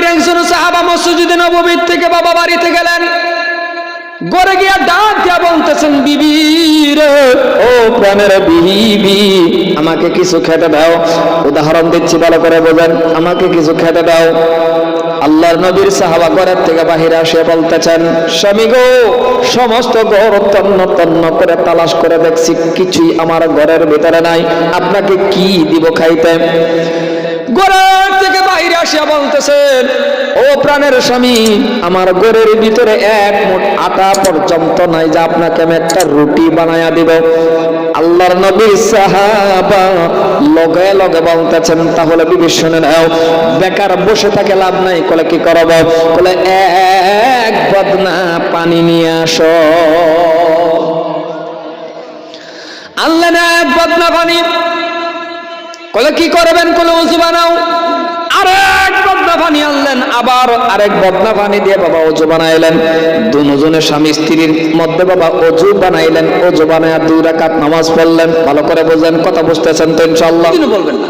নবীর একজন সাহাবা মসজিদে নববীর থেকে বাবা বাড়িতে গেলেন। গড়ে গিয়া ডাক দিয়া বলতেছেন, বিবি রে, ও প্রাণের বিবি, আমাকে কিছু খেতে দাও। উদাহরণ দিচ্ছি, ভালো করে বোঝেন, আমাকে কিছু খেতে দাও। আল্লাহর নবীর সাহাবা ঘরের থেকে বাহিরে আসে বলতেছেন, স্বামী গো, সমস্ত ঘর তন্ন তন্ন করে তালাশ করে দেখছি, কিছুই আমার ঘরের ভিতরে নাই। আপনাকে কি দিব খাইতে? ঘরের থেকে বাইরে আসিয়া বলতেছেন ও প্রাণের স্বামী, আমার ঘরের ভিতরে এক মুঠ আটা পর্যন্ত নাই যে আপনাকে আমি একটা রুটি বানায়া দিব। আল্লাহর নবী সাহাবা লগে লগে বলতেছেন, তাহলে বিবি শুনে নাও, বেকার বসে থাকে লাভ নাই। কলে, কি করব? বলে এক বদনা পানি নিয়ে আসো। আল্লাহ না এক বদনা পানি কলে কি করবেন কলে উজু বানাও? আরেক বদনা পানি আনলেন আবার আরেক বদনা পানি দিয়ে বাবা অজু বানাইলেন। দুজনের স্বামী স্ত্রীর মধ্যে বাবা অজু বানাইলেন অজু বানায় দুই রাকাত নামাজ পড়লেন। ভালো করে বুঝলেন কথা বুঝতেছেন তো ইনশাআল্লাহ। কিন্তু বলবেন না।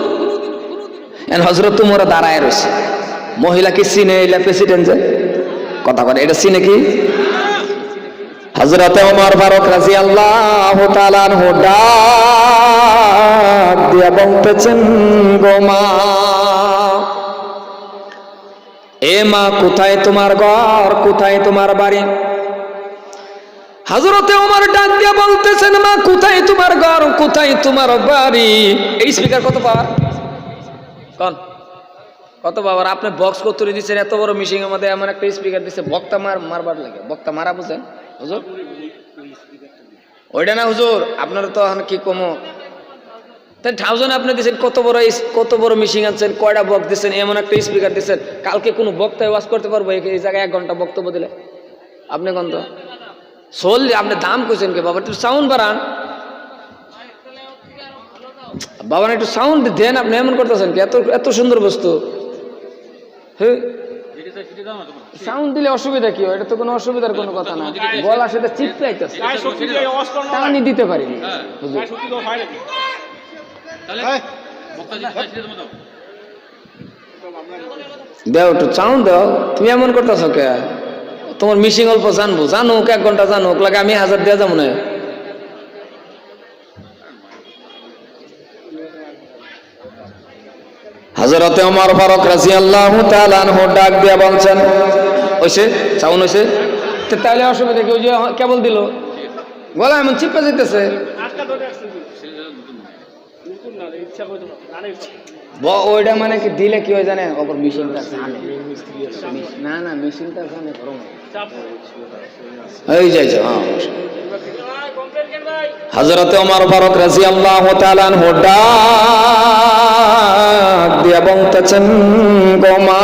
এন হজরত তোমরা দাঁড়ায় রয়েছে। মহিলা কি সিনে এলা প্রেসিডেন্ট যে? কথা করে এটা সিনে কি? হজরত ওমর ফারুক রাজি আল্লাহ তালানহু কত কত আপনি বক্স কতুরি দিচ্ছেন এত বড় মিশিং এর মধ্যে এমন একটা স্পিকার দিচ্ছে বক্তা মার, মারবার লাগে। বক্তা মারা বুঝেন? হুজুর? ওইটা না হুজুর, আপনার তো এখন কি কমো? তাই থাউজেন্ড আপনি দিচ্ছেন কত বড় কত বড় মিশিং আনছেন কয়টা বক্স দিচ্ছেন এমন একটা স্পিকার দিচ্ছেন কালকে কোনো বক্তায় ওয়াজ করতে পারব এই জায়গায় এক ঘণ্টা বক্তব্য দিলে। আপনি কোন তো আপনি দাম কইছেন কি? বাবা একটু সাউন্ড বাড়ান। বাবা একটু সাউন্ড দেন আপনি এমন করতেছেন কি? এত এত সুন্দর বস্তু। হ্যাঁ সাউন্ড দিলে অসুবিধা কি? হয় এটা তো কোনো অসুবিধার কোনো কথা না। গলা সেটা চিপলাইতেছে। টানি দিতে পারিনি। হুজুর। দাও। একটু সাউন্ড দাও। তুমি এমন করতেছ কে? তোমার মিশিং অল্প জানব। জানো এক ঘণ্টা জানো লাগে আমি হাজার দেওয়া যাব না। হজরতে ওমর ফারুক রাদিয়াল্লাহু তাআলা আনহু ডাক দিয়া বলছেন হইছে? সাউন্ড হইছে? তো তাহলে অসুবিধা কি? ওই যে কেবল দিল। গলা এমন চিপে যেতেছে ব- ওইটা মানে কি দিলে কি হয় জানে? অপর মেশিনটা জানে না না মেশিনটা জানে গরম এই যাইছে হ্যাঁ হজরতে ওমর ফারুক রাদিয়াল্লাহু তাআলা আনহু ডাক দিয়া বলতেছেন গোমা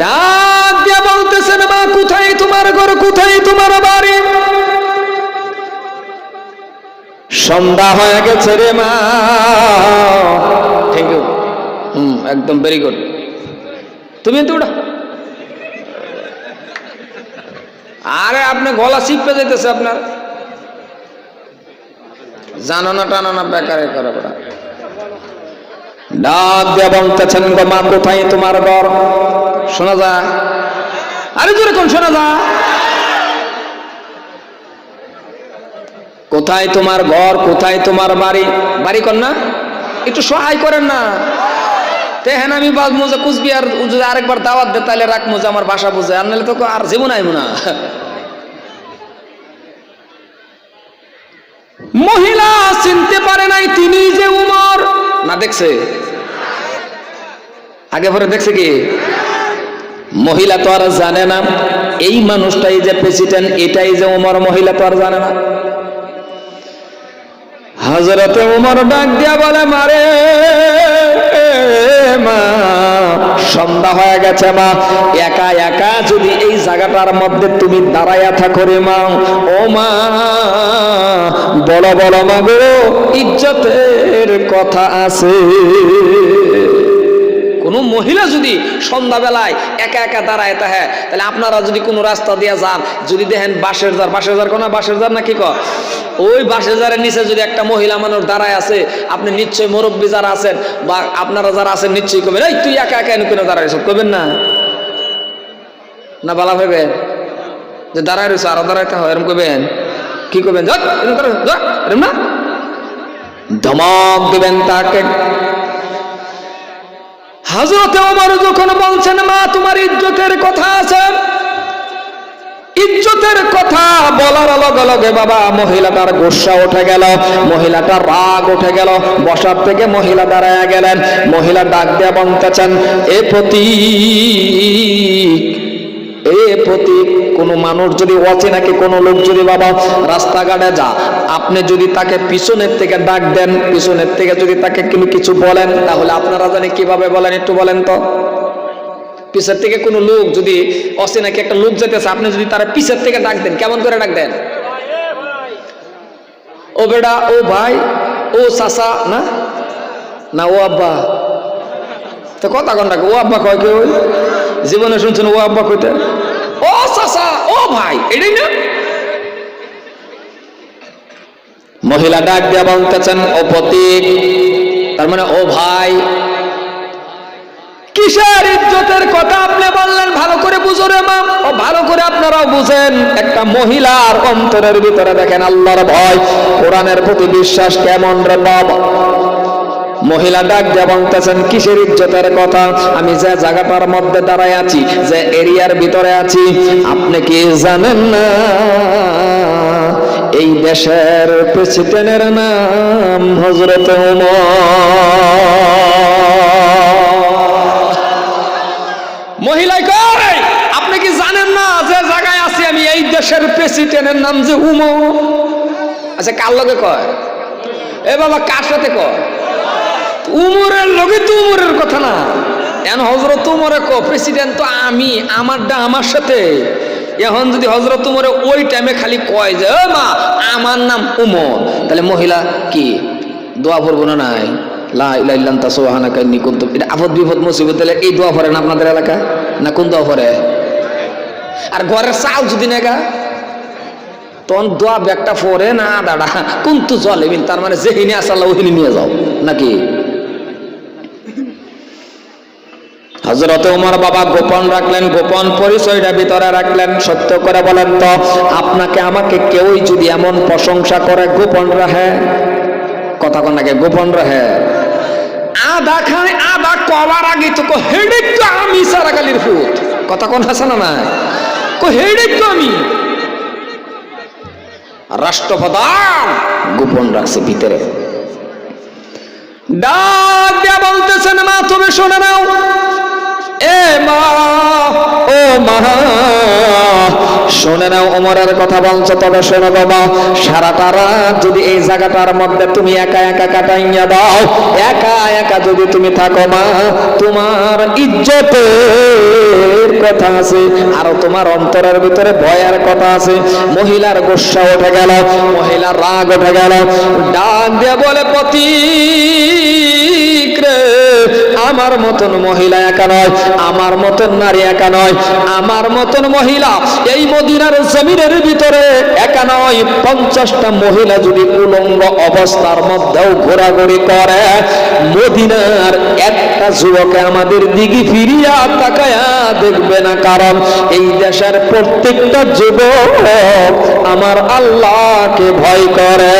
ডাক দিয়া বলতেছেন মা কোথায় তোমার ঘর? কোথায় তোমার বাড়ি? সন্ধ্যা হয়ে গেছে রে মা। থ্যাংক ইউ হুম, একদম ভেরি গুড তুমি তো আরে আপনার গলা শিখতে যেতেছে আপনার। জানো না টানো না, বেকারে করে ডাক দিয়া বলতেছেন গো মা, কোথায় তোমার বর? শোনা যায়? আরে জোরে কোন শোনা যা কোথায় তোমার ঘর, কোথায় তোমার বাড়ি? বাড়ি কর না। একটু সহায় করেন না। তেহেন আমি বাদ মোজা কুচবিহার যদি আরেকবার দাওয়াত দে তাহলে রাখ মোজা আমার বাসা বুঝে। আর নাহলে তো আর জীবন আইব না। মহিলা চিনতে পারে নাই তিনি যে উমর। না, দেখছে? আগে পরে দেখছে কি? মহিলা তো আর জানে না। এই মানুষটাই যে প্রেসিডেন্ট এটাই যে উমর, মহিলা তো আর জানে না। হজরতে উমর ডাক দিয়া বলে মারে মা, সন্ধ্যা হয়ে গেছে মা। একা একা যদি এই জায়গাটার মধ্যে তুমি দাঁড়াইয়া থাকো রে মা, ও মা বড় বড় মা গো, ইজ্জতের কথা আছে। কোনো মহিলা যদি সন্ধ্যাবেলায় একা একা দাঁড়ায় তা হ্যাঁ তাহলে আপনারা যদি কোনো রাস্তা দিয়ে যান যদি দেখেন বাঁশের জার বাঁশের কোনা বাঁশের জার না কি ক ওই বাঁশের জারের নিচে যদি একটা মহিলা মানুষ দাঁড়ায় আছে আপনি নিশ্চয়ই মুরব্বী যারা আছেন বা আপনারা যারা আছেন নিশ্চয়ই কবেন এই তুই একা একা এনে দাঁড়াইছ কবেন না। না বালা ভাবেন যে দাঁড়ায় রয়েছে আরও দাঁড়াইতে হয় এরম কবেন কি করো, যা, এরম না? ধমক দেবেন তাকে। হাজরতে ওমর যখন বলছেন, মা, তোমার ইজ্জতের কথা আছে। ইজ্জতের কথা বলার লগে লগে বাবা, মহিলাটার গোসা উঠে গেল, মহিলাটার রাগ উঠে গেল, বসার থেকে মহিলা দাঁড়ায় গেলেন। মহিলা ডাক দিয়ে বলতেছেন, এ প্রতি এ প্রতীক, কোনো মানুষ যদি অচেনাকে কোনো লোক যদি বাবা রাস্তাঘাটে যা, আপনি যদি তাকে পিছনের থেকে ডাক দেন, পিছনের থেকে যদি তাকে কোনো কিছু বলেন, তাহলে আপনারা জানি কীভাবে বলেন, একটু বলেন তো। পিছের থেকে কোনো লোক যদি অচেনাকে একটা লোক যেতেছে, আপনি যদি তারা পিছের থেকে ডাক দেন, কেমন করে ডাক দেন? ও বেটা, ও ভাই, ও চাচা, না? না, ও আব্বা। তো কথা কোন ও আব্বা কয় কেউ জীবনে শুনছেন, ও আব্বা কইতে ও চাচা, ও ভাই, এটাই না? মহিলা ডাক দিয়া বলতেছেন, ও প্রতীক, তার মানে ও ভাই। কিসের ইজ্জতের কথা আপনি বললেন? ভালো করে বুঝো রে মা ও, ভালো করে আপনারাও বুঝেন, একটা মহিলার অন্তরের ভিতরে দেখেন আল্লাহর ভয়। কোরআনের প্রতি বিশ্বাস কেমন রে, বাবা? মহিলা ডাক বলতেছেন, কিসের ইজ্জতের কথা? আমি যে জায়গাটার মধ্যে দাঁড়ায় আছি, যে এরিয়ার ভিতরে আছি, আপনি কি জানেন না? এই দেশের প্রেসিডেন্টের নাম হজরত মহিলাই কয়, আপনি কি জানেন না যে জায়গায় আছি আমি? এই দেশের প্রেসিডেন্টের নাম যে উমো আচ্ছা কার লগে কয়? এ বাবা, কার সাথে কয়? উমরের লগে তো উমরের কথা না। এখন হজরত উমরে ক প্রেসিডেন্ট তো আমি, আমারটা আমার সাথে। এখন যদি হজরত উমরে ওই টাইমে খালি কয় যে "ও মা, আমার নাম উমর। তাহলে মহিলা কি, দোয়া পড়ব না নাই? আপদ বিপদ মুসিবত হলে এই দোয়া পড়েন আপনাদের এলাকায় না কোন দোয়া পড়ে? আর ঘরের চাল যদি নেগা তখন দোয়া ব্যাগটা পরে না, দাদা। কিন্তু চলে তার মানে যেহিনে আসাল্লাহ ওহিনি নিয়ে যাও। নাকি? হজরত উমর বাবা গোপন রাখলেন, গোপন পরিচয়টা ভিতরে রাখলেন। সত্য করে বলেন তো, আপনাকে, আমাকে কেউই যদি এমন প্রশংসা করে, গোপন রাখে? কথা কোন নাকি গোপন রাখে? আধা খানে আধা কবার আগে তো হেডেক তো আমি সারা কালির ফুট। কথা কোন আছে না না হেডেক তো আমি। রাষ্ট্রপ্রধান গোপন রাখছে ভিতরে। ডাক দিয়া বলতেছেন, মা, তুমি শুনে নাও। এ মা ও মা শুনে নাও ওমরের কথা বলছো, তবে শোনো বাবা, সারাটা রাত যদি এই জায়গাটার মধ্যে তুমি একা একা কাটাইয়া দাও, একা একা যদি তুমি থাকো মা, তোমার ইজ্জতের কথা আছে, আরও তোমার অন্তরের ভিতরে ভয়ের কথা আছে, মহিলার গোসা উঠে গেল, মহিলার রাগ উঠে গেল, ডাক দিয়ে বলে পতি আমার মতন মহিলা একা নয়, আমার মতন নারী একা নয়, আমার মতন মহিলা এই মদিনার জমিনের ভিতরে একা নয় পঞ্চাশটা মহিলা যদি উলঙ্গ অবস্থার মধ্যেও ঘোরাঘুরি করে, মদিনার একটা যুবকে আমাদের দিকে ফিরিয়া তাকায়া দেখবে না, কারণ এই দেশের প্রত্যেকটা যুবক আমার আল্লাহকে ভয় করে।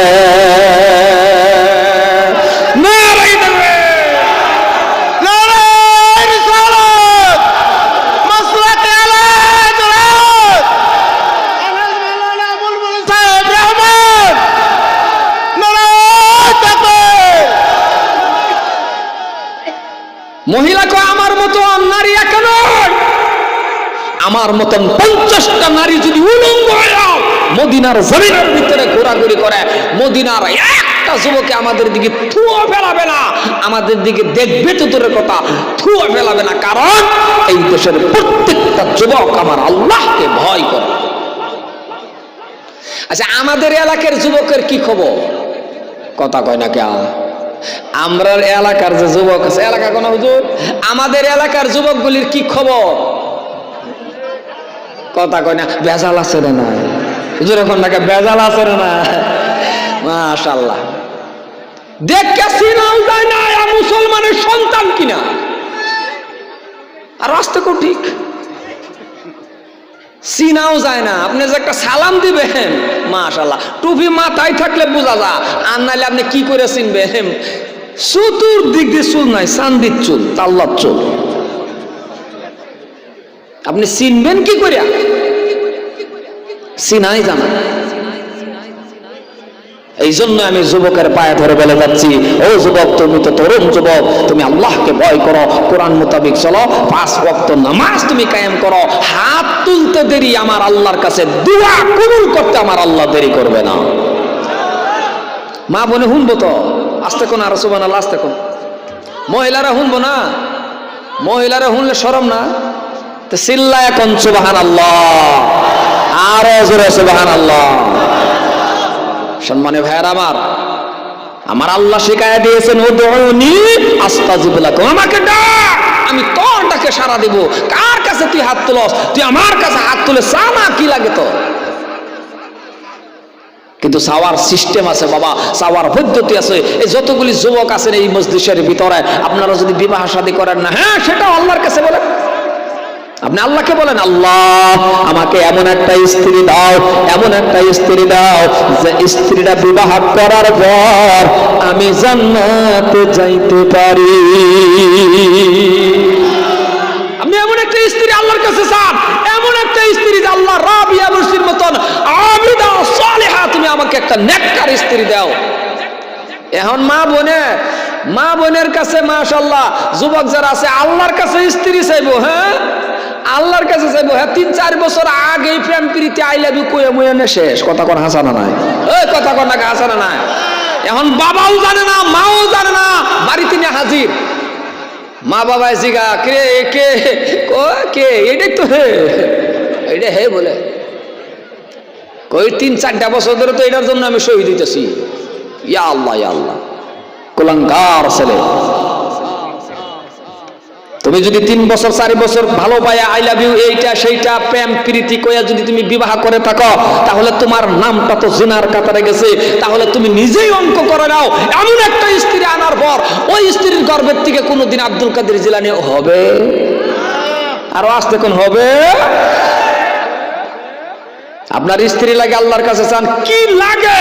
মহিলাকে আমার মতো নারী একা নয়। আমার মতন পঞ্চাশটা নারী যদি উলঙ্গ মদিনার জমিনের ভিতরে ঘোরাঘুরি করে, মদিনার একটা যুবকে আমাদের দিকে থুয়া ফেলাবে না, আমাদের দিকে দেখবে তো দূরের কথা, থুয়া ফেলাবে না। কারণ এই দেশের প্রত্যেকটা যুবক আমার আল্লাহকে ভয় করে। আচ্ছা আমাদের এলাকার যুবকের কি খবর? কথা কয় না কে আমরা এলাকার যে যুবক আছে, এলাকা কোন হুজুর? আমাদের এলাকার যুবকগুলির কি খবর? কথা কয় না বেজাল আছে রে না? হুজুর, এখন নাকি বেজাল আছে রে না? মাশাল্লাহ দেখে চিনাও যায় না মুসলমানের সন্তান কিনা? আর রাস্তা ঠিক? চিনাও যায় না। আপনি যে একটা সালাম দিবেন মাশাল্লাহ টুপি মাথায় থাকলে বোঝা যা আর নাহলে আপনি কি করে চিনবেন? চতুর্দিক দিয়ে চুল নাই, চান্দির চুল, তাল্লার চুল। আপনি চিনবেন কি করিয়া? চিনাই জানা এই জন্য আমি যুবকের পায়ে ধরে বলে যাচ্ছি, ও যুবক, তুমি তো তরুণ যুবক, তুমি আল্লাহকে ভয় করো, কোরআন মোতাবিক চলো, পাঁচ বক্ত নামাজ তুমি কায়েম করো, হাত তুলতে দেরি আমার আল্লাহর কাছে, দোয়া কবুল করতে আমার আল্লাহ দেরি করবে না। মা বনে শুনব তো, আস্তে কোন আর সুবান আল্লাহ আস্তে কোন। মহিলারা শুনব না, মহিলারা শুনলে সরম না? তো চিল্লা এখন সুবাহান আল্লাহ আরও জোরে সুবাহান আল্লাহ সম্মানে ভাইয়ার আমার আমার আল্লাহ শিখায় দিয়েছেন, উদউনি আস্তাজিব লাকুম। আমাকে আমি তোর ডাকে সারা দেব। কার কাছে তুই হাত তুলস? তুই আমার কাছে হাত তুলে চা কি লাগে তো কিন্তু সাওয়ার সিস্টেম আছে বাবা সাওয়ার পদ্ধতি আছে। এই যতগুলি যুবক আছেন এই মসজিদের ভিতরে, আপনারা যদি বিবাহ শাদী করেন না হ্যাঁ সেটা আল্লাহর কাছে বলেন। আপনি আল্লাহকে বলেন, আল্লাহ, আমাকে এমন একটা স্ত্রী দাও, এমন একটা স্ত্রী দাও যে স্ত্রীটা বিবাহ করার পর আমি জান্নাতে যাইতে পারি। আপনি এমন একটা স্ত্রী আল্লাহর কাছে চান, এমন একটা স্ত্রী যে আল্লাহ রাবিয়া মুসির মতন আবিদা সালেহা, তুমি আমাকে একটা নেককার স্ত্রী দাও। এখন মা বোনে, মা বোনের কাছে মাশাল্লাহ যুবক যারা আছে, আল্লাহর কাছে স্ত্রী চাইব হ্যাঁ? আল্লাহর কাছে চাইব হ্যাঁ তিন, চার বছর আগেই প্রেম প্রীতি আই লাভ ইউ কয়ে মুয়ে শেষ। কথা কোন হাসানা নাই? ওই কথা কোন নাকি হাসানা নাই? এখন বাবাও জানে না, মাও জানে না, বাড়িতে নিয়ে হাজির। মা বাবায় জিগা, কে কে ও কে, এটাই তো হে। এটা হে বলে। কই, তিন, চারটা বছর ধরে তো এটার জন্য আমি শহীদ দিতেছি ইয়া আল্লাহ ইয়া আল্লাহ। কুলাঙ্গার ছেলে। তুমি যদি তিন বছর, চারি বছর ভালো পায়া আই লাভ ইউ এইটা, সেইটা, প্রেম, প্রীতি কইয়া যদি তুমি বিবাহ করে থাকো, তাহলে তোমার নামটা তো জিনার কাতারে গেছে। তাহলে তুমি নিজেই অঙ্ক করে নাও। এমন একটা স্ত্রী আনার পর, ওই স্ত্রীর গর্ভের থেকে কোনোদিন আব্দুল কাদের জিলানি হবে? আরও আসতে কোন হবে? আপনার স্ত্রী লাগে আল্লাহর কাছে চান? কি লাগে?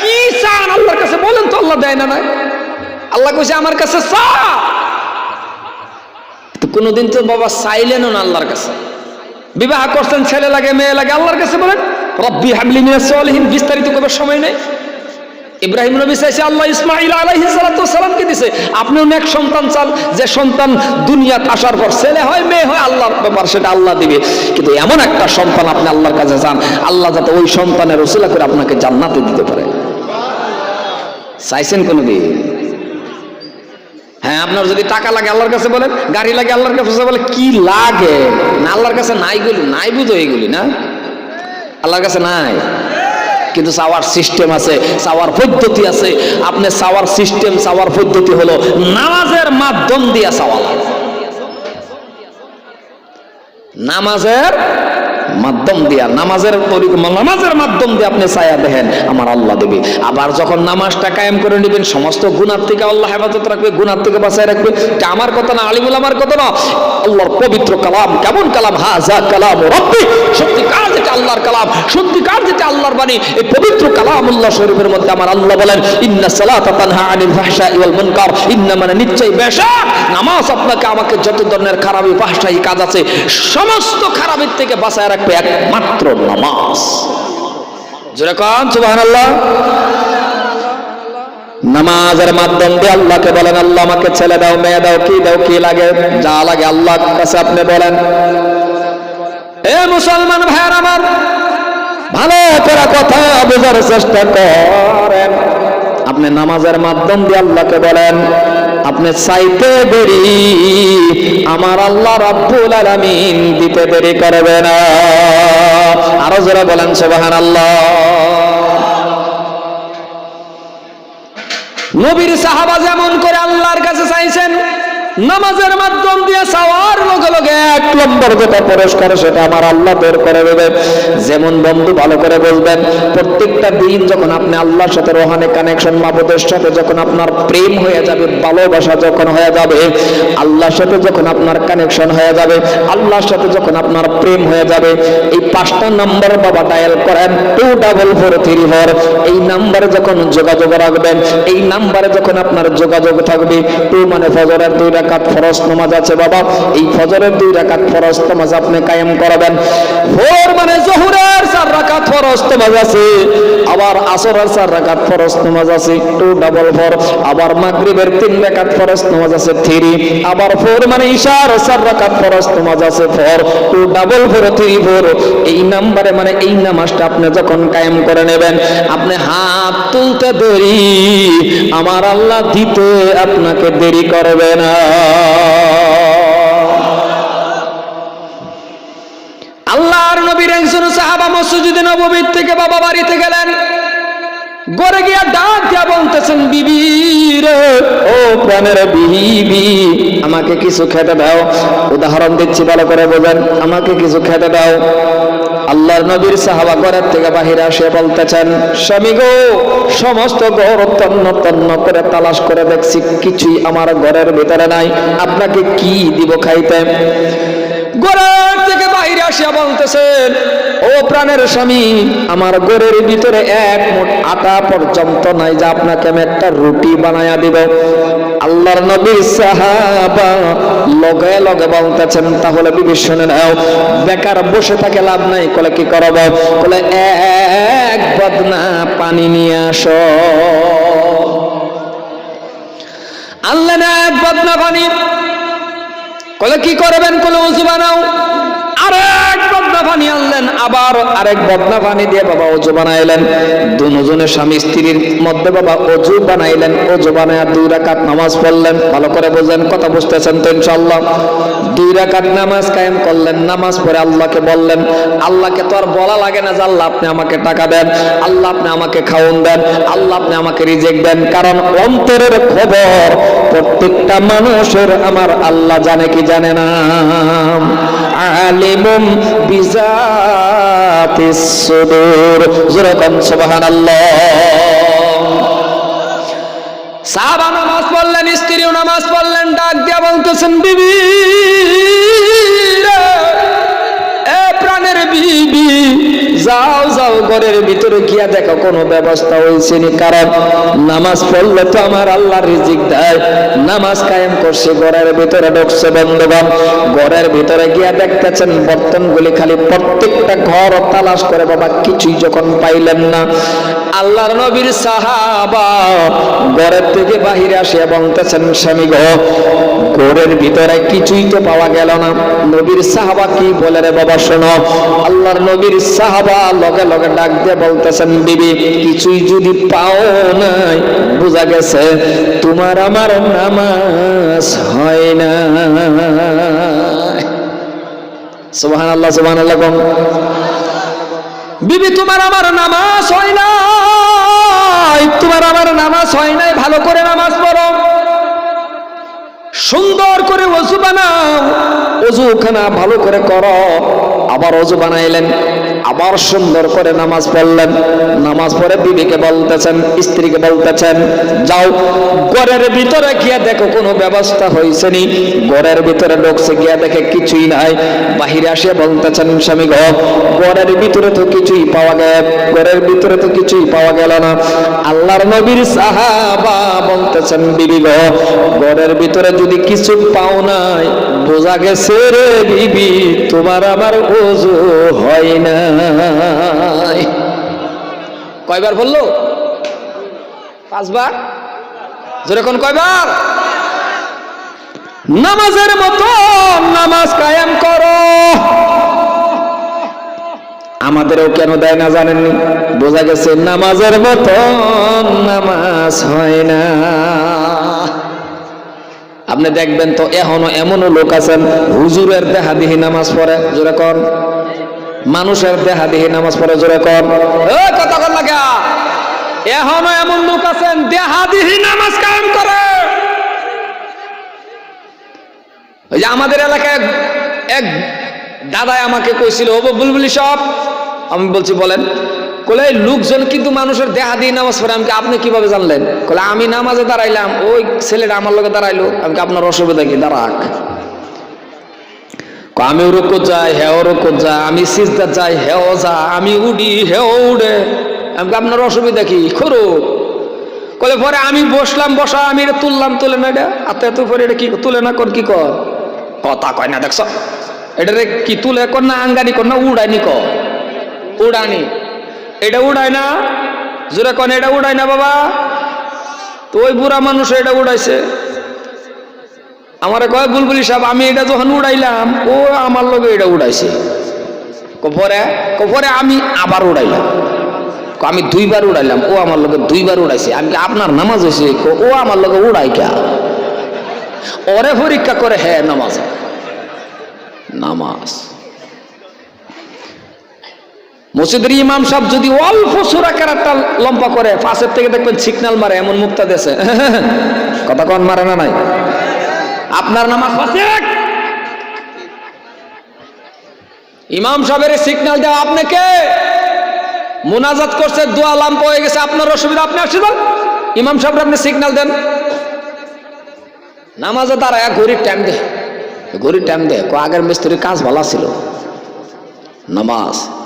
কি চান আল্লাহর কাছে? বলেন তো আল্লাহ দেয় না নাই। আল্লাহ কইছে, আমার কাছে চা। কোনোদিন তো বাবা চাইলেনও না আল্লাহর কাছে। বিবাহ করছেন, ছেলে লাগে, মেয়ে লাগে, আল্লাহর কাছে বলেন, রব্বি হাবলি মিনাস সালিহিন, বিস্তারিত করার সময় নেই। ইব্রাহিম নবী চাইছে, আল্লাহ ইসমাইল আলাইহি সালামকে দিছে, আপনিও নেক সন্তান চান, যে সন্তান দুনিয়াত আসার পর ছেলে হয়, মেয়ে হয়, আল্লাহর ব্যাপার সেটা আল্লাহ দিবে। কিন্তু এমন একটা সন্তান আপনি আল্লাহর কাছে চান, আল্লাহ যাতে ওই সন্তানের রসিলা করে আপনাকে জান্নাতে দিতে পারে। চাইছেন কোনোদিন? হ্যাঁ আপনার যদি টাকা লাগে আল্লাহর কাছে বলেন, গাড়ি লাগে আল্লাহর কাছে বলে কি লাগে? না, আল্লাহর কাছে নাইগুলি নাই বুঝো এইগুলি, না? আল্লাহর কাছে নাই। কিন্তু চাওয়ার সিস্টেম আছে চাওয়ার পদ্ধতি আছে। আপনি চাওয়ার সিস্টেম চাওয়ার পদ্ধতি হলো নামাজের মাধ্যম দিয়ে চাওয়া লাগে নামাজের মাধ্যম দিয়া নামাজের নামাজের মাধ্যম দিয়ে আপনি ছায়া দেখেন, আমার আল্লাহ দেবে। আবার যখন নামাজটা কায়েম করে নেবেন, সমস্ত গুণার থেকে আল্লাহ হেফাজত রাখবে গুণার থেকে বাঁচায় রাখবে। আমার কথা না, আলিমুল আমার কথা না। আল্লাহর পবিত্র কালাম, কেমন কালাম? হাজা কালাম রব্বি, সত্যিকার যেটা আল্লাহর কালাম, সত্যিকার যেটা আল্লাহর বাণী, এই পবিত্র কালাম আল্লাহ শরীফের মধ্যে আমার আল্লাহ বলেন, ইন্না সালাতা তানহা আনিল ফাহশাই ওয়াল মুনকার ইন্না মানে নিশ্চয়ই বেশক নামাজ আপনাকে আমাকে যত ধরনের খারাপি ফাহশাই কাজ আছে, সমস্ত খারাপের থেকে বাঁচায় রাখবে একমাত্র নামাজ। যেরকম সুবহানাল্লাহ। নামাজের মাধ্যম দিয়ে আল্লাহকে বলেন, আল্লাহ আমাকে ছেলে দাও, মেয়ে দাও, কি দাও, কি লাগে, যা লাগে আল্লাহর কাছে আপনি বলেন। এ মুসলমান ভাইয়ের আমার, ভালো করে কথা বোঝার চেষ্টা করেন। আপনি নামাজের মাধ্যম দিয়ে আল্লাহকে বলেন, আপনি চাইতে দেরি, আমার আল্লাহ রাব্বুল আলামিন দিতে দেরি করবে না। আরও যারা বলেন সুবহান আল্লাহ নবীর সাহাবা যেমন করে আল্লাহর কাছে চাইছেন নামাজের মাধ্যম দিয়ে চাওয়ার লগে লগে এক নম্বর যেটা পুরস্কার, সেটা আমার আল্লাহ বের করে দেবে। যেমন বন্ধু ভালো করে বলবেন প্রত্যেকটা দিন যখন আপনি আল্লাহর সাথে রোহানে কানেকশন মাবুদের সাথে যখন আপনার প্রেম হয়ে যাবে, ভালোবাসা যখন হয়ে যাবে, আল্লাহর সাথে যখন আপনার কানেকশন হয়ে যাবে, আল্লাহর সাথে যখন আপনার প্রেম হয়ে যাবে, এই পাঁচটা নাম্বার বাবা ডায়াল করেন two double four three four এই নাম্বারে যখন যোগাযোগ রাখবেন, এই নাম্বারে যখন আপনার যোগাযোগ থাকবে টু মানে ফজরের দুই রাকাত ফরজ নামাজ আছে বাবা। এই ফজরের দুই রাকাত ফরজ নামাজ আপনি কায়েম করাবেন। ভোর মানে জোহরের চার রাকাত ফরজ নামাজ আছে। আবার আসরের চার রাকাত ফরজ নামাজ আছে টু ডাবল ফোর আবার মাগরিবের তিন রাকাত ফরজ নামাজ আছে, থ্রি। আবার ফোর মানে ইশার, চার রাকাত ফরজ নামাজ আছে four two double four three four এই নাম্বারে মানে এই নামাজটা আপনি যখন কায়েম করে নেবেন, আপনি হাত তুলতে দেরি, আমার আল্লাহ দিতে আপনাকে দেরি করবে না। নবীর একজন সাহাবা মসজিদে নববীর থেকে বাবা বাড়িতে গেলেন। গড়ে গিয়া ডাক দিয়া বলতেছেন, বিবি ও প্রাণের বিবি, আমাকে কিছু খেতে দাও। উদাহরণ দিচ্ছি, ভালো করে বোঝেন। আমাকে কিছু খেতে দাও। আল্লাহর নবীর সাহাবা ঘরের থেকে বাহিরে আসে বলতেছেন, স্বামী গো, সমস্ত ঘর তন্ন তন্ন করে তালাশ করে দেখছি, কিছুই আমার ঘরের ভিতরে নাই। আপনাকে কি দিব খাইতে? ঘরের থেকে বাইরে আসিয়া বলতেছেন ও প্রাণের স্বামী, আমার ঘরের ভিতরে এক মুঠ আটা পর্যন্ত নাই যে আপনাকে আমি একটা রুটি বানায়া দিব। আল্লাহর নবী সাহাবা লগে লগে বলতেছেন, তাহলে বিবি শুনে নাও, বেকার বসে থাকে লাভ নাই। কলে, কি করব? কলে, এক বদনা পানি নিয়ে আসো। আল্লাহ না, এক বদনা পানি কলে কি করবেন? কলে উজু বানাও। আরেক বদনা পানি আনলেন আবার আরেক বদনা পানি দিয়ে বাবা অজু বানাইলেন। দুজনের স্বামী স্ত্রীর মধ্যে বাবা অজু বানাইলেন, অজু বানায় দুই রাকাত নামাজ পড়লেন। ভালো করে বোঝেন, কথা বুঝতেছেন তো ইনশাআল্লাহ। দুই রাকাত নামাজ কায়েম করলেন, নামাজ পড়ে আল্লাহকে বললেন, আল্লাহকে তো আর বলা লাগে না যে আল্লাহ আপনি আমাকে টাকা দেন, আল্লাহ আপনি আমাকে খাওন দেন, আল্লাহ আপনি আমাকে রিজেক্ট দেন। কারণ অন্তরের খবর প্রত্যেকটা মানুষের, আমার আল্লাহ জানে কি জানে না। আলিমুম বিজাতিস সুদূর। যেরকম সুবহানাল্লাহ। সাহাবা নামাজ পড়লেন, স্ত্রীও নামাজ পড়লেন, ডাক দিয়া বলতেছেন, বিবি এ প্রাণের বিবি যাও যাও, ঘরের ভিতরে গিয়া দেখো, কোনো ব্যবস্থা হয়েছে নি। কারণ নামাজ পড়লে তো আমার আল্লাহ রিজিক দেয়। নামাজ কায়েম করছে, ঘরের ভিতরে ঢুকছে বন্ধুগণ। ঘরের ভিতরে গিয়া দেখতেছেন বর্তনগুলি খালি প্রত্যেকটা ঘর তালাশ করে, বাবা, কিছুই যখন পাইলেন না। আল্লাহর নবীর সাহাবা ঘরের থেকে বাহিরে আসিয়া বলতেছেন, স্বামী গো, ঘরের ভিতরে কিছুই তো পাওয়া গেল না। নবীর সাহাবা কি বলে রে বাবা, শোনো। আল্লাহর নবীর সাহাবা লগে লগে ডাক দিয়ে বলতেছেন, বিবি, কিছুই যদি পাও নাই, বোঝা গেছে তোমার আমার নামাজ হয় না। সুবহান আল্লাহ সুবহান আল্লাহ বিবি, তোমার আমার নামাজ হয় নাই, তোমার আমার নামাজ হয় নাই, ভালো করে নামাজ পড়ো। সুন্দর করে অজু বানাও অজুখানা ভালো করে করো। আবার অজু বানাইলেন। আবার সুন্দর করে নামাজ পড়লেন। নামাজ পড়ে বিবিকে বলতেছেন, স্ত্রীকে বলতেছেন, যাও, ঘরের ভিতরে গিয়ে দেখো, কোনো ব্যবস্থা হয়েছে নি? ঘরের ভিতরে ঢুকছে, গিয়া দেখে কিছুই নাই। বাহিরে আসে বলতেছেন, স্বামী গো, ঘরের ভিতরে তো কিছুই পাওয়া গেল ঘরের ভিতরে তো কিছুই পাওয়া গেল না। আল্লাহর নবীর সাহাবা বলতেছেন, বিবি গো, ঘরের ভিতরে যদি কিছু পাও নাই, বোঝা গেছে রে বিবি, তোমার আমার ওজু হয় না কয়বার বলল? পাঁচবার? যেরকম কয়বার? নামাজের মতো নামাজ কায়েম করো। আমাদেরও কেন দেয় না জানেননি? বোঝা গেছে নামাজের মতো নামাজ হয় না। আপনি দেখবেন তো এখনও এমনও লোক আছেন, হুজুরের দেহাদিহি নামাজ পড়ে, জোরে মানুষের দেহা দেহে নামাজ পড়ে, জোরে কর কথা কর লাগা এখনও এমন লোক আছেন দেহাদিহি নামাজ কায়েম করে। ওই যে আমাদের এলাকায় এক দাদাই আমাকে কইছিল ও বুলবুলি সব আমি বলছি, বলেন। কলে লোকজন কিন্তু মানুষের দেহা দিয়ে নামাজ পড়ে। আমাকে আপনি কীভাবে জানলেন? কলে আমি নামাজে দাঁড়াইলাম, ওই ছেলেটা আমার লোকে দাঁড়াইলো। আমাকে আপনার অসুবিধা কি? দাঁড়াক। আমি রুকু যাই, হেও রুকু যা আমি সিজদা যাই, হেও যা, আমি উডি, হেও উড়ে। আমি আপনার অসুবিধা কি? করো কলে পরে আমি বসলাম, বসা, আমি এটা তুললাম, তুলে না, এটা আতে এত পরে এটা কি তুলে না কর, কি কর? কথা কয় না, দেখছ? এটা রে কি তুলে কর না আঙ্গানি কর না উড়াইনি ক উড়ানি। এটা উড়ায় না? জোরে কন, এটা উড়ায় না বাবা? তো ওই বুড়া মানুষ এটা উড়াইছে। আমারে কয়, বুলবুলি সাহেব, আমি এটা যখন উড়াইলাম, ও আমার লগে এটা উড়াইছে। কপরে কপরে আমি আবার উড়াইলাম। আমি দুইবার উড়াইলাম। ও আমার লগে দুইবার উড়াইছে। আমি আপনার নামাজ হয়েছে? ও আমার লগে উড়াই কে? ওরে পরীক্ষা করে হ্যাঁ নামাজ। নামাজ। মসজিদের ইমাম সাহেব যদি অল্প সুরা কেরাতটা লম্বা করে পাশের থেকে দেখবেন সিগন্যাল মারে, এমন মুক্তা দেশে কথা কন, মারে না নাই? আপনার নামাজ পাশে ইমাম সাহেবের সিগন্যাল দেওয়া আপনাকে মোনাজাত করছে, দোয়া লাম্প হয়ে গেছে, আপনার অসুবিধা আপনি আসে যান ইমাম সাহেব আপনি সিগন্যাল দেন। নামাজে দাঁড়ায়, ঘড়ির টাইম দে। ঘড়ির টাইম দে। আগের মিস্ত্রির কাজ ভালো ছিল। নামাজ।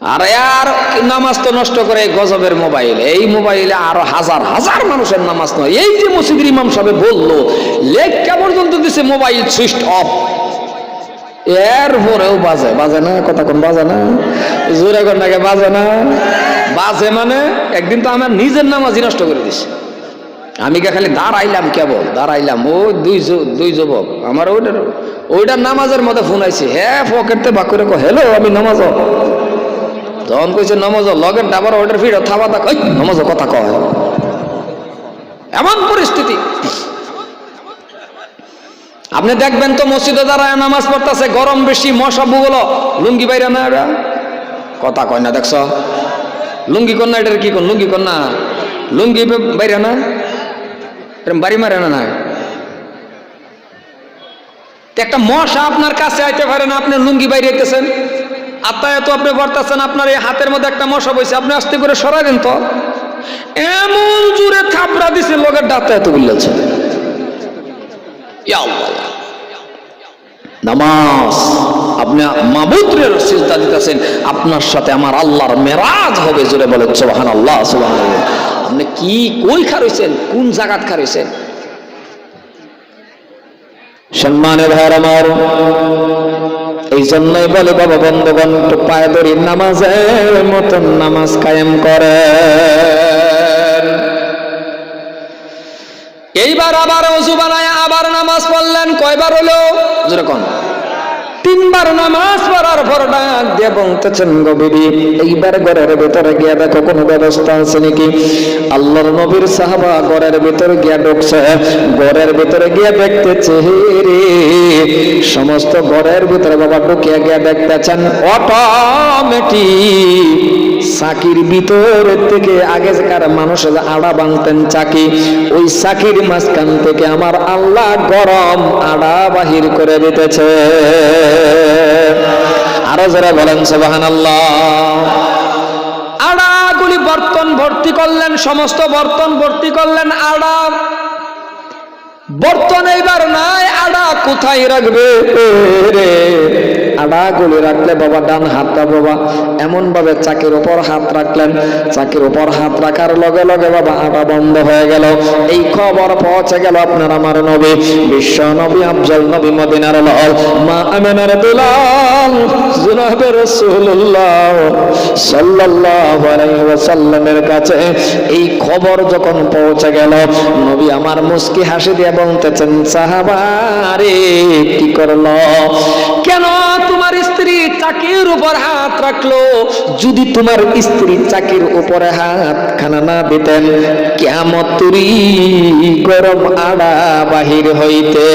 আর আর নামাজ তো নষ্ট করে গজবের মোবাইল। এই মোবাইলে আরও হাজার হাজার মানুষের নামাজ নয়। এই যে মসজিদের ইমাম সাহেব বলল, লেখা পর্যন্ত দিছে মোবাইল সুইচ অফ। এর পরেও বাজে। বাজে না? কথা কোন বাজে না? জোরে কন্যাকে বাজে না? বাজে মানে একদিন তো আমার নিজের নামাজই নষ্ট করে দিছে। আমি কে খালি দাঁড়াইলাম কেবল? দাঁড়াইলাম। ও দুই দুই যুবক। আমার ওইটার ওইটার নামাজের মধ্যে ফোন আইছে। হ্যাঁ পকেটতে বাক করে হ্যালো আমি নামাজ তখন কইছে, নামাজ লগের ডাবার ওইটার ফিরে, থাবা তা নামাজ কথা কয় এমন পরিস্থিতি। আপনি দেখবেন তো মসজিদে দাঁড়ায় নামাজ পড়তেছে, গরম বেশি, মশা বুগলো লুঙ্গি বাইরে না এরা। কথা কয় না, দেখছ? লুঙ্গি না এটার কি লুঙ্গি না লুঙ্গি বাইরে না বাড়ি মারে না। একটা মশা আপনার কাছে আইতে পারে না, আপনি লুঙ্গি বাইরে আইতেছেন। আত্মায় তো আপনি বর্তাচ্ছেন আপনার এই হাতের মধ্যে একটা মশা বইছে, আপনি আস্তে করে সরাই দেন তো। এমন জুড়ে থাপড়া দিছে, লোকের ডাক্তার এত গুল্লাছে ইয়া নামাজ, আপনি মাবুদ্রের সিজদা দিতেছেন, আপনার সাথে আমার আল্লাহর মেরাজ হবে, জোরে বলে সুবহান আল্লাহ সুবহান আপনি কি কই খারইছেন কোন জায়গাত খারইছেন সম্মানে ভাইয়ের আমার এই জন্যই বলে বাবা বন্ধুগণ, একটু পায়ে ধরি, নামাজের মতন নামাজ কায়েম করে এইবার আবার অজু বানায় আবার নামাজ পড়লেন, কয়বার হলো? যেরকম তিনবার নামাজ পড়ার পর ডাক দিয়ে বলতেছেন, গো বিবি, এইবার ঘরের ভেতরে গিয়ে দেখো কোনো ব্যবস্থা আছে নাকি? আল্লাহর নবীর সাহাবা ঘরের ভেতরে গিয়া ঢুকছে। ঘরের ভেতরে গিয়ে দেখতেছে রে, সমস্ত ঘরের ভিতরে বাবা ঢুকিয়ে গিয়া দেখতেছেন অটোমেটিক চাকির ভিতর থেকে আগেকার মানুষের আড়া বাঁধতেন চাকি, ওই চাকির মাঝখান থেকে আমার আল্লাহ গরম আড়া বাহির করে দিতেছে। আরও যারা বলেন সেবাহান আড়াগুলি বর্তন ভর্তি করলেন, সমস্ত বর্তন ভর্তি করলেন, আড়া। বর্তন এইবার নাই, আড়া কোথায় রাখবে রে? আড়া গুলি রাখলে বাবা, ডান হাতটা বাবা এমন ভাবে চাকির উপর হাত রাখলেন। চাকির উপর হাত রাখার লগে লগে বাবা আড়া বন্ধ হয়ে গেল। এই খবর পৌঁছে গেল আপনার আমার নবী, বিশ্ব নবী, আফজল নবী, মদিনার লাল। মা আমেনার দুলাল, জুনাবে রাসূলুল্লাহ সাল্লাল্লাহু আলাইহি ওয়াসাল্লামের কাছে এই খবর যখন পৌঁছে গেল, নবী আমার মুস্কি হাসি দিয়ে বলতেছেন, সাহাবারে, কি করল? কেন তোমার স্ত্রী চাকির উপর হাত রাখল। যদি তোমার স্ত্রী চাকির উপরে হাত খানা না দিতেন কেমন তুরি গরম আড়া বাহির হইতে।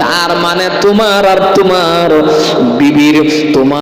তার মানে তোমার আর তোমার বিবির তোমার